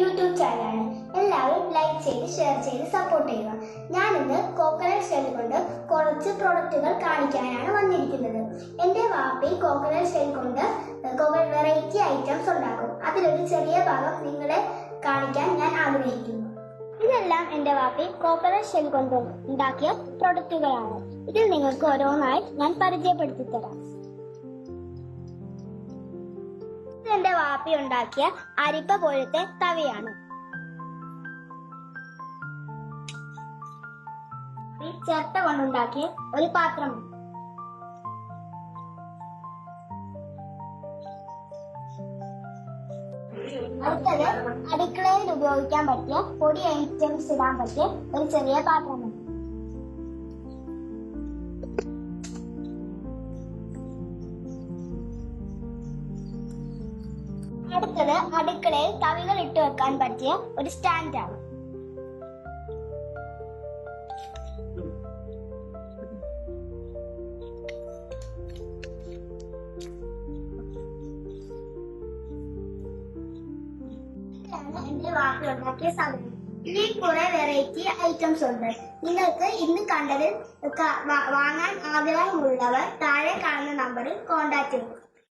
YouTube ചാനലാണ് എല്ലാവരും like ചെയ്ത് ഷെയർ ചെയ്ത് സപ്പോർട്ട് ചെയ്യുക. ഞാനിന്ന് കോക്കനട്ട് ഷെൽ കൊണ്ട് കുറച്ച് പ്രൊഡക്റ്റുകൾ കാണിക്കാനാണ് വന്നിരിക്കുന്നത്. എന്റെ വാപ്പി കോക്കനട്ട് ഷെൽ കൊണ്ട് കോക്കനട്ട് വെറൈറ്റി ഐറ്റംസ് ഉണ്ടാക്കും. അതിലൊരു ചെറിയ ഭാഗം നിങ്ങളെ കാണിക്കാൻ ഞാൻ ആഗ്രഹിക്കുന്നു. ഇതെല്ലാം എന്റെ വാപ്പി കോക്കനട്ട് ഷെൽ കൊണ്ട് ഉണ്ടാക്കിയ പ്രൊഡക്റ്റുകളാണ് ഇതിൽ നിങ്ങൾക്ക് ഓരോന്നായി ഞാൻ പരിചയപ്പെടുത്തി തരാം ഇത് എന്റെ വാപ്പി ഉണ്ടാക്കിയ അരിപ്പ പോലത്തെ തവിയാണ്. ചിരട്ട കൊണ്ടുണ്ടാക്കിയ ഒരു പാത്രം. അടുത്തത് അടുക്കളയിൽ ഉപയോഗിക്കാൻ പറ്റിയ പൊടി ഐറ്റംസ് ഇടാൻ പറ്റിയ ഒരു ചെറിയ പാത്രമാണ്. അടുത്തത് അടുക്കളയിൽ തവികൾ ഇട്ട് വെക്കാൻ പറ്റിയ ഒരു സ്റ്റാൻഡാണ്. എന്റെ വാപ്പി ഉണ്ടാക്കിയ സാധനം. ഇതിൽ കുറെ വെറൈറ്റി ഐറ്റംസ് ഉണ്ട്. നിങ്ങൾക്ക് ഇന്ന് കണ്ടതിൽ വാങ്ങാൻ ആഗ്രഹമുള്ളവർ താഴെ കാണുന്ന നമ്പറിൽ കോൺടാക്ട് ചെയ്യുക